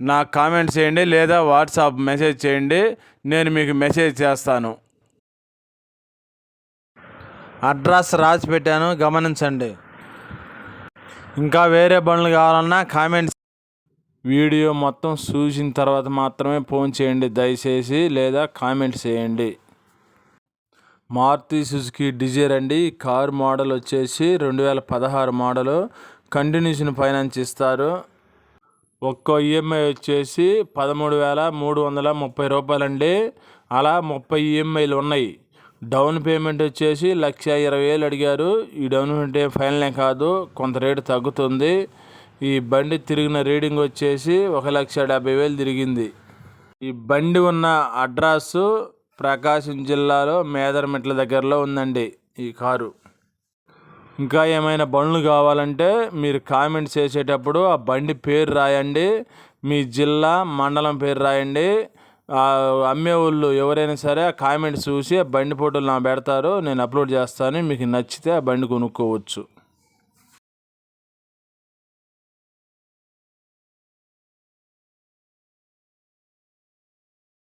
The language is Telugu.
నాకు కామెంట్ చేయండి లేదా వాట్సాప్ మెసేజ్ చేయండి నేను మీకు మెసేజ్ చేస్తాను. అడ్రస్ రాసి పెట్టాను గమనించండి. ఇంకా వేరే బండ్లు కావాలన్నా కామెంట్స్. వీడియో మొత్తం చూసిన తర్వాత మాత్రమే ఫోన్ చేయండి దయచేసి లేదా కామెంట్ చేయండి. మారుతి సుజుకి డిజైర్ అండి. కారు కార్ మోడల్ వచ్చేసి రెండు వేల పదహారు మోడలు. కంటిన్యూషన్ ఫైనాన్స్ ఇస్తారు. ఒక్కో ఈఎంఐ వచ్చేసి పదమూడు వేల మూడు వందల ముప్పై రూపాయలండి. అలా ముప్పై ఈఎంఐలు ఉన్నాయి. డౌన్ పేమెంట్ వచ్చేసి లక్ష ఇరవై వేలు అడిగారు. ఈ డౌన్ పేమెంట్ ఏం కాదు. కొంత రేటు తగ్గుతుంది. ఈ బండి తిరిగిన రీడింగ్ వచ్చేసి ఒక లక్ష డెబ్బై వేలు తిరిగింది. ఈ బండి ఉన్న అడ్రస్ ప్రకాశం జిల్లాలో మేదరమెట్ల దగ్గరలో ఉందండి ఈ కారు. ఇంకా ఏమైనా బండ్లు కావాలంటే మీరు కామెంట్ చేసేటప్పుడు ఆ బండి పేరు రాయండి మీ జిల్లా మండలం పేరు రాయండి. అమ్మే వాళ్ళు ఎవరైనా సరే ఆ కామెంట్ చూసి ఆ బండి ఫోటోలు నా పెడతారు నేను అప్లోడ్ చేస్తాను మీకు నచ్చితే ఆ బండి కొనుక్కోవచ్చు.